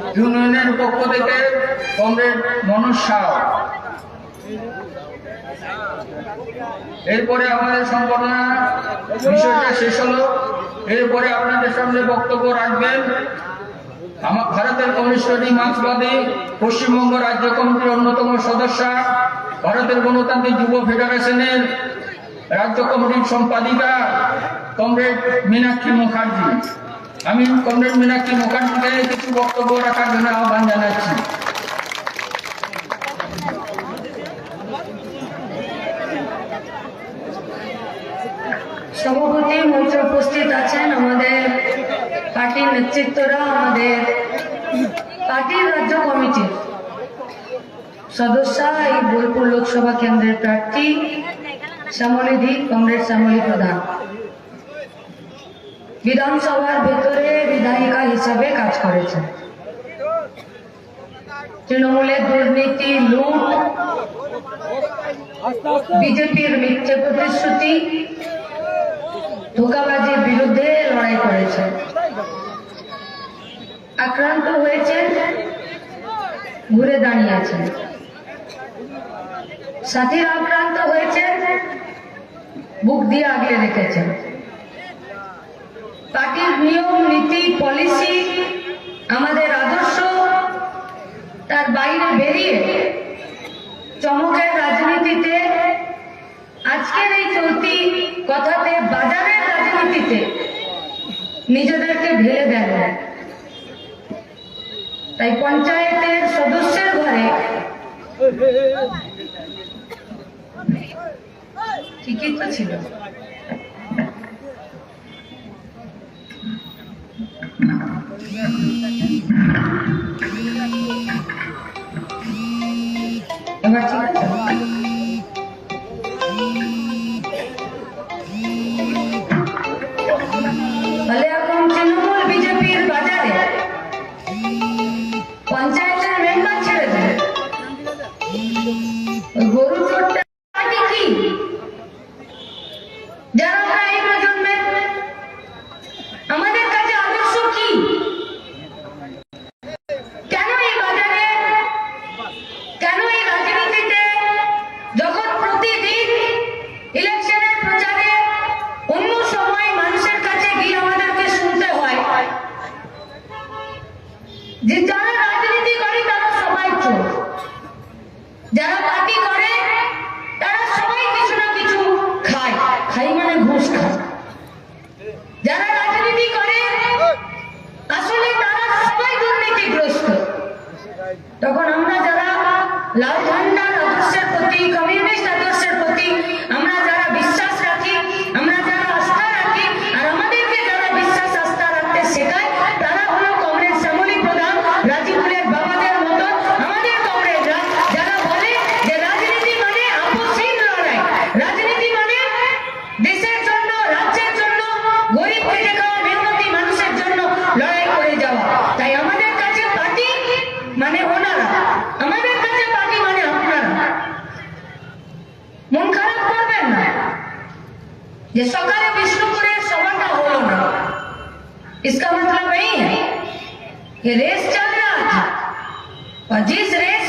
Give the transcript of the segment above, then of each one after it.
ইউনিয়নের পক্ষ থেকে কমরেড মনোজ শাহ এরপরে আমাদের সম্পাদনা বিষয়টা শেষ হলো। এরপরে আপনাদের সামনে বক্তব্য রাখবেন। আমার ভারতের কমিউনিস্টী মার্ক্সবাদী, পশ্চিমবঙ্গ রাজ্য কমিটির অন্যতম সদস্য, ভারতের গণতান্ত্রিক যুব ফেডারেশনের রাজ্য কমিটির সম্পাদিকা কমরেড মীনাক্ষী মুখার্জি। আমি কমরেড মীনাক্ষী মুখার্জিকে কিছু বক্তব্য রাখার জন্য আহ্বান জানাচ্ছি। সভাপতি মঞ্চে উপস্থিত আছেন আমাদের পার্টির নেতৃত্বরা, আমাদের পার্টির রাজ্য কমিটির সদস্য, এই বোলপুর লোকসভা কেন্দ্রের প্রার্থী শ্যামলিধি কংগ্রেস শ্যামলী প্রধান। বিধানসভার ভেতরে বিধায়িকা হিসাবে কাজ করেছেন। তৃণমূলের দুর্নীতি, লুট, বিজেপির মিথ্যে প্রতিশ্রুতি, ধোকাবাজির বিরুদ্ধে লড়াই করেছেন। আক্রান্ত হয়েছেন, ঘুরে দাঁড়িয়েছেন সাথীরা আক্রান্ত হয়েছেন, বুক দিয়ে আগলে রেখেছেন। পার্টির নিয়ম, নীতি পলিসি আমাদের আদর্শ, তার বাইরে বেরিয়ে চমকের রাজনীতিতে, আজকের এই চলতি কথাতে, বাজারের রাজনীতিতে নিজেদেরকে ঢেলে দেন তাই পঞ্চায়েতের সদস্যের ঘরে ঠিকই তো ছিল। Thank you. যারা সকালে বিষ্ণুপুরের সভাটা হলো না इसका मतलब नहीं है ये रेस चल रहा था और जिस रेस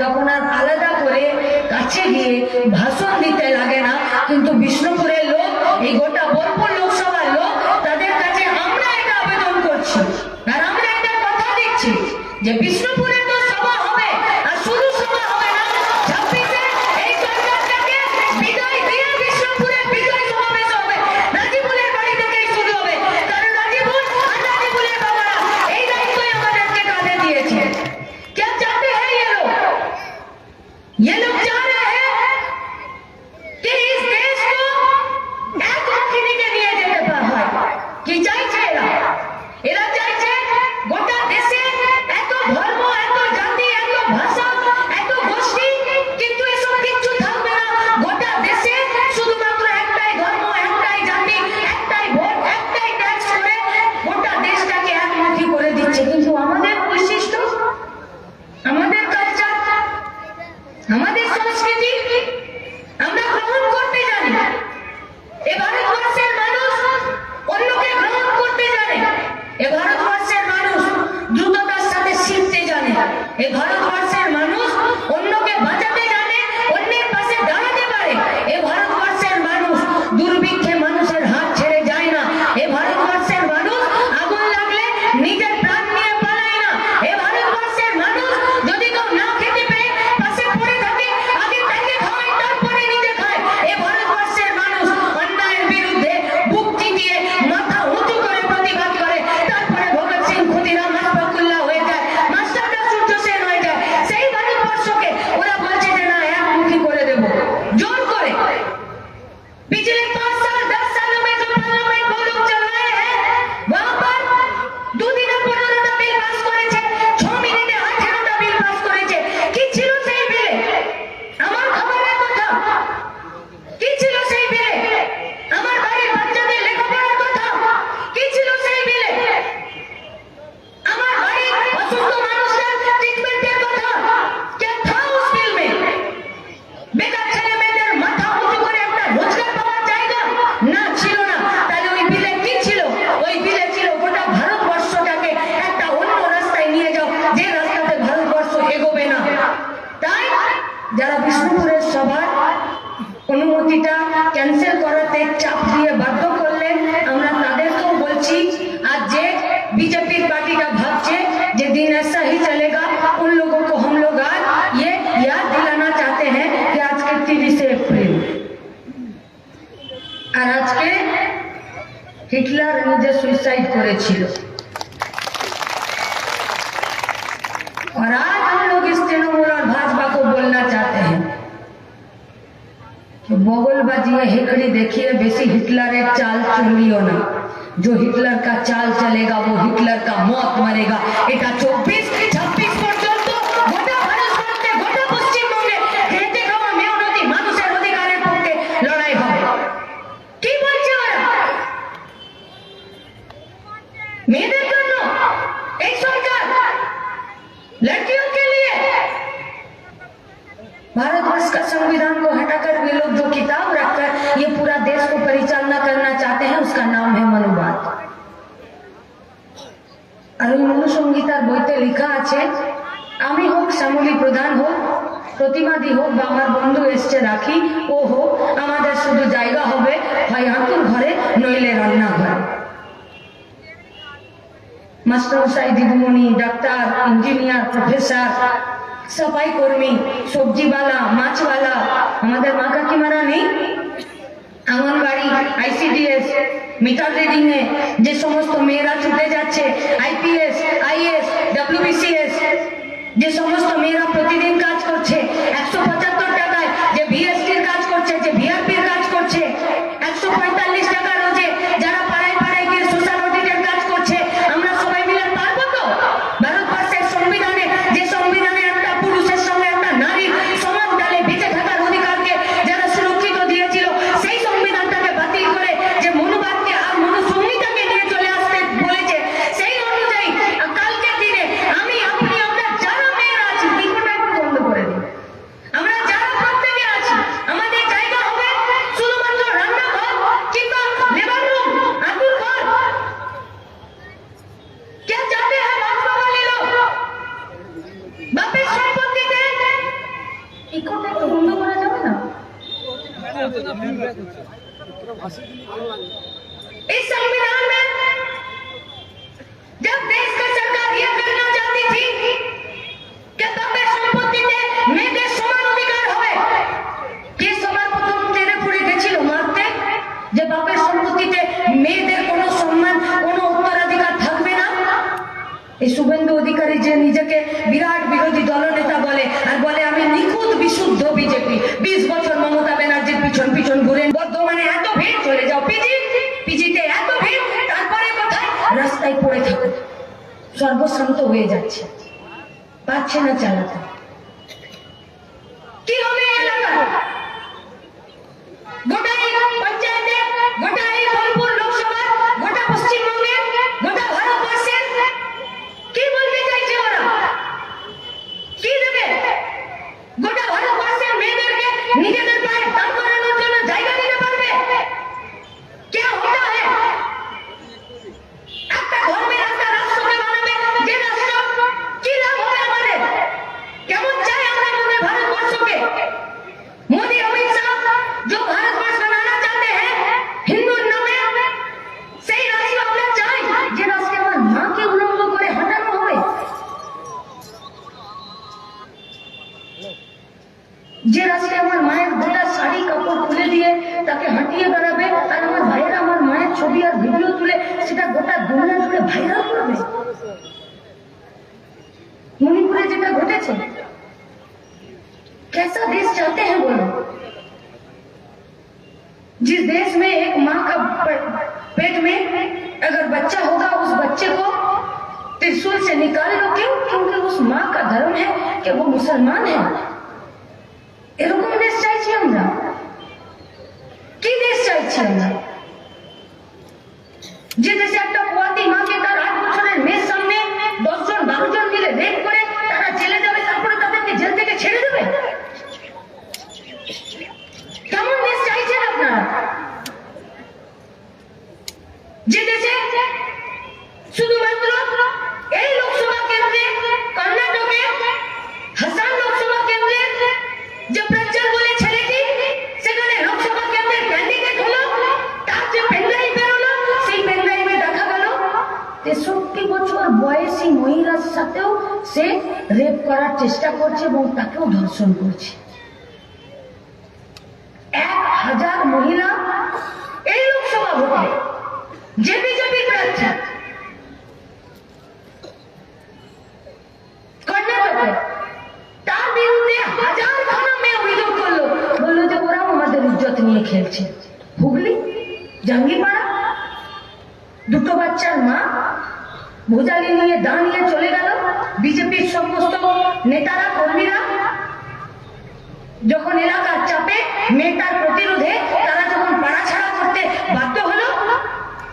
তখন আর আলাদা করে কাছে গিয়ে ভাষণ দিতে লাগে না। কিন্তু বিষ্ণুপুরের লোক, এই গোটা বোলপুর লোকসভার লোক, তাদের কাছে আমরা এটা আবেদন করছি। আর আমরা একটা কথা দিচ্ছি যে বিষ্ণুপুরে লাইভ করেছিল। और आज हम लोग इस तृणमूल और भाजपा को बोलना चाहते हैं कि मोगल हिकड़ी देखिए बेसी हिटलर एक चाल चुन लियो ना जो हिटलर का चाल चलेगा वो हिटलर का मौत मरेगा इटा चौबीस की প্রতিবাদী হোক বা আমার বন্ধু এসছে রাখি, ও হোক, আমাদের শুধু জায়গা হবে হয় আঁকুর ঘরে, নইলে রান্নাঘরে। মাস্টারমশাই, দিদিমণি, ডাক্তার, ইঞ্জিনিয়ার, প্রফেসর সাফাই কর্মী, সবজিওয়ালা, মাছওয়ালা, আমাদের মা কাকিমারা নেই। আঙ্গনবাড়ি, আইসিডিএস, মিটার রিডিং এ যে সমস্ত মেয়েরা ছুটে যাচ্ছে, আইপিএস, আইএস, ডাব্লিউবিসিএস যে সমস্ত মেয়েরা প্রতিদিন কাজ করছে, একশো পঁচাত্তর টাকায় যে ভিএসটির কাজ করছে, যে ভিআরপির কাজ করছে, একশো যাচ্ছে পারছে না চালাতে। গোটা দুনিয়া জুড়ে ভাইরাল করবে মণিপুরে যেটা ঘটেছে कैसा देश चाहते हैं बोलो जिस देश में एक माँ का प- पेट में अगर बच्चा होगा उस बच्चे को त्रिशूल से निकाल लो क्यों क्योंकि उस माँ का धर्म है कि वो मुसलमान है এরকম দেশ চাইছি আমরা কি দেশ চাইছি আমরা ছেড়ে দেবে? কেমন দেশ চাইছেন আপনারা? যে দেশে শুধুমাত্র এই লোকসভা কেন্দ্রে কর্ণাটকে হাসান লোকসভা কেন্দ্রে যে প্রজ্জ্বল বলে ছেলেটি সেখানে লোকসভা কেন্দ্রের ক্যান্ডিডেট হলো তার যে পেনড্রাইভ বেরোলো সেই পেনড্রাইভে দেখা গেল তেষট্টি বছর বয়সী মহিলার সাথেও সে রেপ করার চেষ্টা করছে এবং তাকেও ধর্ষণ করছে। এক হাজার মহিলা এই লোকসভা ভোটে যে বিজেপি তার বিরুদ্ধে হাজার খানা মেয়ে অভিযোগ করল। বলল যে ওরাও আমাদের ইজ্জত নিয়ে খেলছে। হুগলি, জাঙ্গিপাড়া, দুটো বাচ্চার মা ভোজালি নিয়ে দা নিয়ে চলে গেল বিজেপির সমস্ত নেতারা, কর্মীরা। যখন এলাকার চাপে মেয়েটার প্রতিরোধে তারা যখন পাড়া ছাড়া করতে বাধ্য হলো,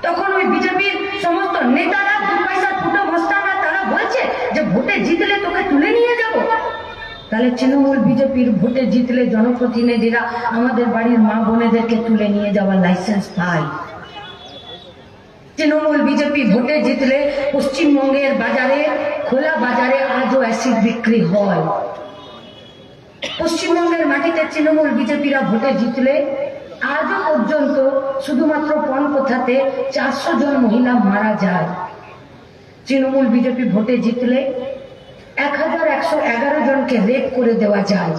তখন ওই বিজেপির সমস্ত নেতারা দু পয়সার ফুটো মস্তানরা, তারা বলছে যে ভোটে জিতলে তোকে তুলে নিয়ে যাব। তাহলে তৃণমূল বিজেপির ভোটে জিতলে জনপ্রতিনিধিরা আমাদের বাড়ির মা বোনেদেরকে তুলে নিয়ে যাওয়ার লাইসেন্স পায়। তৃণমূল বিজেপি ভোটে জিতলে পশ্চিমবঙ্গের বাজারে, খোলা বাজারে আজও অ্যাসিড বিক্রি হয়। পশ্চিমবঙ্গের মাটিতে তৃণমূল বিজেপিরা ভোটে জিতলে আজও পর্যন্ত শুধুমাত্র পণকোথাতে চারশো জন মহিলা মারা যায়। তৃণমূল বিজেপি ভোটে জিতলে এক হাজার একশো এগারো জনকে রেপ করে দেওয়া যায়।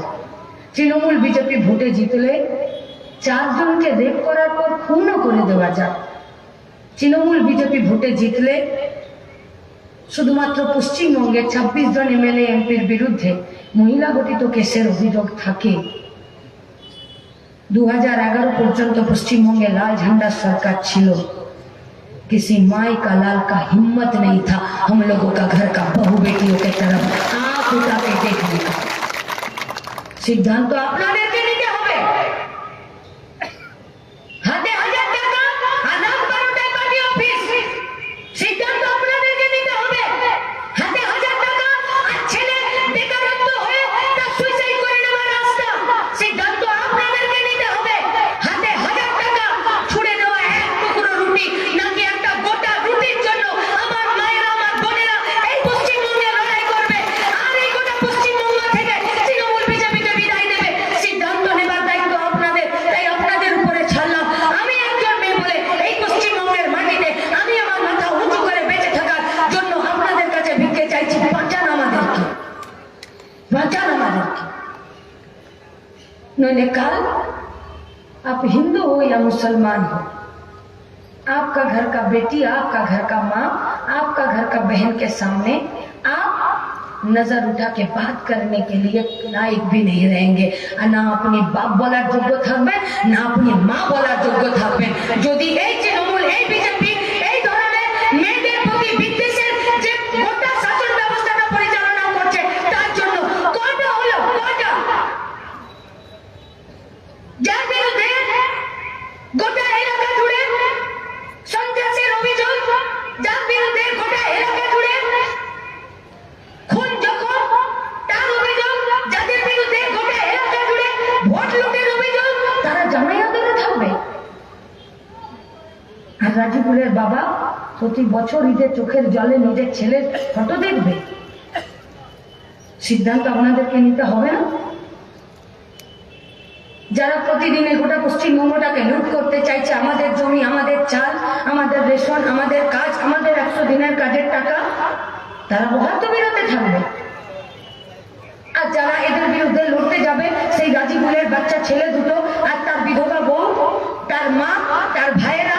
তৃণমূল বিজেপি ভোটে জিতলে চারজনকে রেপ করার পর খুনও করে দেওয়া যায়। তৃণমূল বিজেপি ভোটে জিতলে শুধুমাত্র পশ্চিমবঙ্গের ২৬ জন এমএলএ, এমপির বিরুদ্ধে মহিলা গঠিত কেসের অভিযোগ থাকে। দু হাজার এগারো পর্যন্ত পশ্চিমবঙ্গে লাল ঝান্ডার সরকার ছিল। किसी माई का लाल का हिम्मत नहीं था हम लोगों का घर का बहु बेटियों के तरफ आंख सिद्धांत নইলে কাল आप हिंदू हो या मुसलमान हो आपका घर का बेटी आपका घर का माँ आपका घर का बहन के सामने आप नजर उठा के बात करने के लिए लायक भी नहीं रहेंगे আর না আপনি বাপ বলার যোগ্য থাকবেন না আপনি মা বলার যোগ্য থাকবেন যদি এই তৃণমূল রাজিবুলের বাবা প্রতি বছর ঈদের চোখের জলে নিজের ছেলের ফটো দেখবে। সিদ্ধান্ত আপনাদেরকে নিতে হবে না। যারা প্রতিদিন গোটা পশ্চিমবঙ্গটাকে লুট করতে চাইছে, আমাদের জমি, আমাদের চাল, আমাদের রেশন, আমাদের কাজ, আমাদের একশো দিনের কাজের টাকা, তারা বহাত্ম বেরোতে থাকবে। আর যারা এদের বিরুদ্ধে লড়তে যাবে, সেই গাজীপুরের বাচ্চা, ছেলে দুটো, আর তার বিধবা বউ তার মা, তার ভাইয়েরা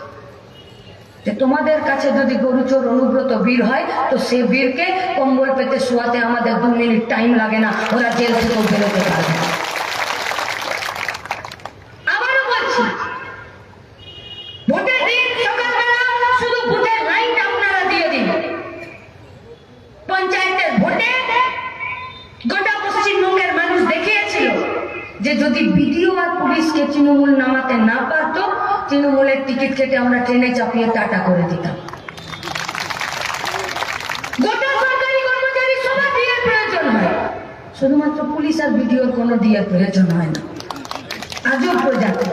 যে তোমাদের কাছে যদি গরু চোর অনুব্রত বীর হয়, তো সে বীরকে কম্বল পেতে শোয়াতে আমাদের দু মিনিট টাইম লাগে না। ওরা জেল থেকেও বেরোতে পারবে না। আবারও বলছি ভোটের দিন সকালবেলা শুধু ভোটের লাইনটা আপনারা দিয়ে দিন পঞ্চায়েতের ভোটে গোটা পশ্চিমবঙ্গের মানুষ দেখিয়েছিল যে যদি বিডিও আর পুলিশকে তৃণমূল নামাতে না পারত, তৃণমূলের টিকিট কেটে আমরা ট্রেনে চাপিয়ে টাটা করে দিতাম। শুধুমাত্র পুলিশ আর বিডিওর কোনো ডিএর প্রয়োজন হয় না। আজও প্রজাতি।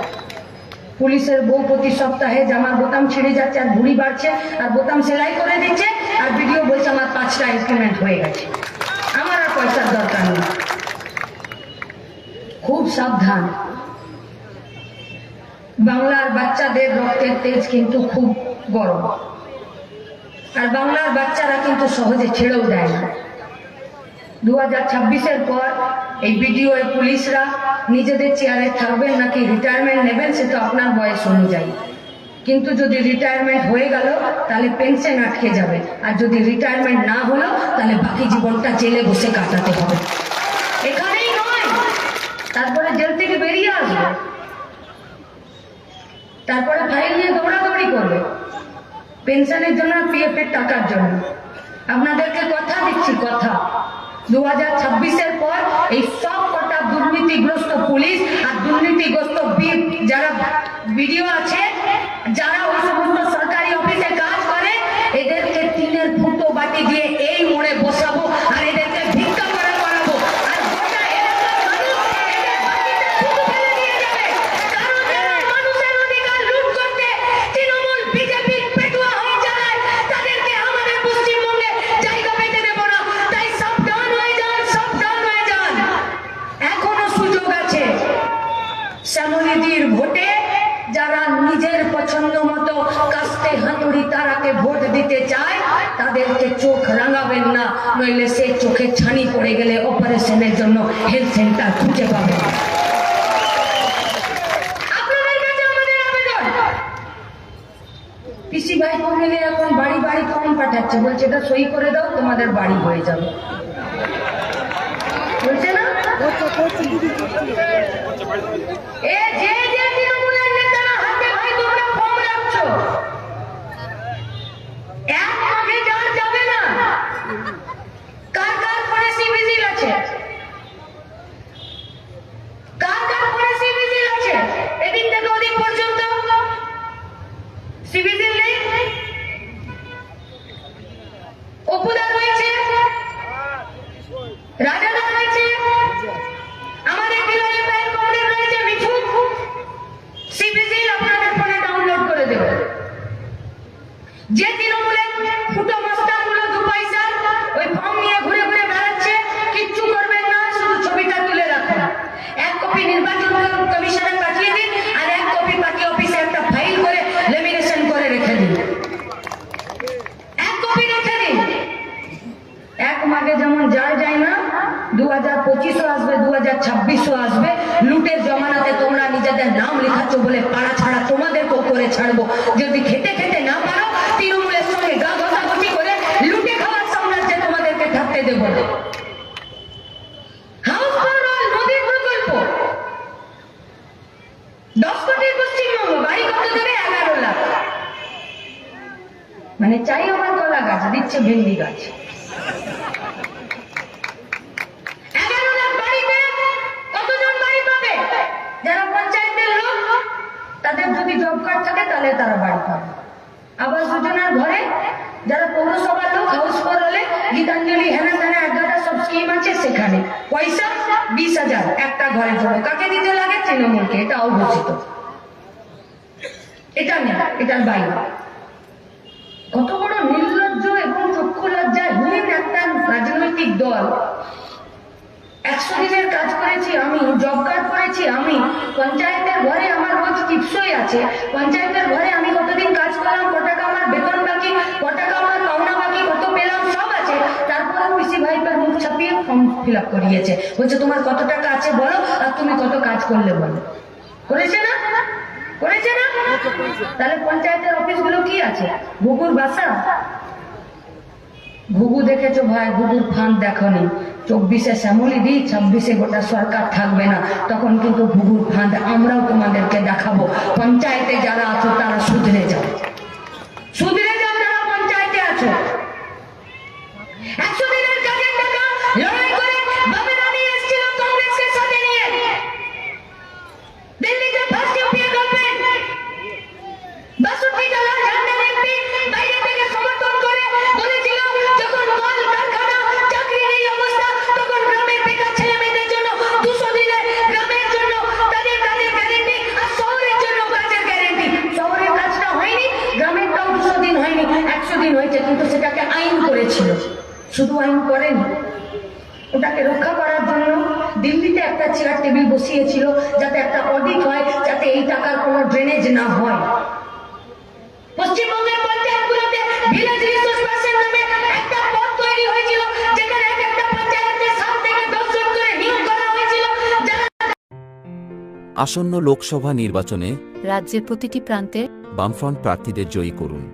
পুলিশের বউ প্রতি সপ্তাহে জামার বোতাম ছিঁড়ে যাচ্ছে আর ভুড়ি বাড়ছে আর বোতাম সেলাই করে দিচ্ছে, আর ভিডিও বলছে আমার পাঁচটা ইনক্রিমেন্ট হয়ে গেছে। আমার আর পয়সার দরকার নেই। খুব সাবধান। বাংলার বাচ্চাদের রক্তের তেজ কিন্তু খুব গরম। আর বাংলার বাচ্চারা কিন্তু সহজে ছেড়েও দেয় না। দু হাজার ছাব্বিশের পর এই বিডিও পুলিশরা নিজেদের চেয়ারে থাকবেন নাকি রিটায়ারমেন্ট নেবেন সে তো আপনার বয়স অনুযায়ী। কিন্তু যদি রিটায়ারমেন্ট হয়ে গেল, তাহলে পেনশন আটকে যাবে। আর যদি রিটায়ারমেন্ট না হলো, তাহলে বাকি জীবনটা জেলে বসে কাটাতে হবে এখানেই নয় তারপরে জেল থেকে বেরিয়ে আসবে। তারপরে ফাইল নিয়ে দৌড়াদৌড়ি করবে। পেনশনের জন্য পিএফ এর টাকার জন্য। আপনাদেরকে কথা দিচ্ছি, কথা। দু হাজার ছাব্বিশের পর এই সব কটা দুর্নীতিগ্রস্ত পুলিশ আর দুর্নীতিগ্রস্ত যারা ভিডিও আছে, যারা ওই এ যে যে তৃণমূলের নেতারা হাতে ভাই তোমরা ফর্ম রাখছো এক মাঘে যাওয়া যাবে না কার কার ফোনে সিভিজিল আছে কার কার ফোনে সিভিজিল আছে এদিক থেকে ওদিক পর্যন্ত সিভিজিল নেই অপুদা রয়েছে রাজাদা রয়েছে আমাদের বিরোধী ভাইয়ের কমরেড রয়েছে মিঠু সিবিজিল আপনাদের ফোনে ডাউনলোড করে দেবে যে তৃণমূলের ফুটো মাস্টারগুলো দু পয়সা ওই ফর্ম নিয়ে ঘুরে ঘুরে বেড়াচ্ছে কিচ্ছু করবেন না শুধু ছবিটা তুলে রাখুন এক কপি নির্বাচন কমিশনে পাঠিয়ে দিন আর এক কপি পার্টি অফিসে একটা ফাইল করে লেমিনেশন করে রেখে দিন এক কপি রেখে দিন এক মাঘে যেমন যায় যায় না দু হাজার পঁচিশও আসবে দু হাজার ছাব্বিশও আসবে লুটের জমানাতে তোমরা নিজেদের নাম লেখাচ্ছ বলে পাড়া ছাড়া তোমাদেরকেও করে ছাড়বো যদি খেতে খেতে না পারো তৃণমূলের সঙ্গে গা ঘষাঘষি করে লুটে খাওয়ার সাম্রাজ্যে তোমাদেরকে থাকতে দেবো না হাউস ফর অল নদীর প্রকল্প দশ কোটির পশ্চিমবঙ্গ বাড়ি কত দেবে এগারো লাখ মানে চাই আমার কলা গাছ ভেন্ডি গাছ। আছে সেখানে। পয়সা বিশ হাজার, একটা কাকে দিতে লাগে? এটা নেই, এটার বাইরে। কত বড় নির্লজ্জ এবং চক্ষু লজ্জায় হীন একটা রাজনৈতিক দল। একশো দিনের কাজ করেছি আমি জব কার্ড করেছি আমি, পঞ্চায়েতের ঘরে আমার রোজ টিপসই আছে। পঞ্চায়েতের ঘরে আমি কতদিন কাজ করলাম, ক টাকা আমার বেতন বাকি, ক টাকা আমার পাওনা বাকি, কত পেলাম, সব আছে। তারপরে পিসি ভাইপার মুখ ছাপিয়ে ফর্ম ফিল আপ করিয়েছে। বলছে, তোমার কত টাকা আছে বলো, আর তুমি কত কাজ করলে বলো। করেছে না? করেছে না? তাহলে পঞ্চায়েতের অফিসগুলো কি আছে? ঘুঘুর বাসা? ঘুঘু দেখেছ ভাই? ঘুঘুর ফান দেখনি। চব্বিশে শ্যামলি দি, ছাব্বিশে গোটা সরকার থাকবে না। তখন কিন্তু ঘুঘুর ফান আমরাও তোমাদেরকে দেখাবো। পঞ্চায়েতে যারা আছো, তারা সুধরে যাও। শুধু আইন করেন? ওটাকে রক্ষা করার জন্য দিল্লিতে একটা চেয়ার টেবিল বসিয়েছিল যাতে একটা অডিট হয় যাতে এই টাকার কোনো ড্রেনেজ না হয়। পশ্চিমবঙ্গের পঞ্চায়েতগুলোতে ভিলেজ রিসোর্স পার্সন নামে একটা পদ তৈরি হয়েছিল যেখানে এক একটা পঞ্চায়েতে সাত থেকে দশ করে নিয়োগ করা হয়েছিল। আসন্ন লোকসভা নির্বাচনে রাজ্যের প্রতিটি প্রান্তে বামফ্রন্ট প্রার্থীদের জয়ী করুন।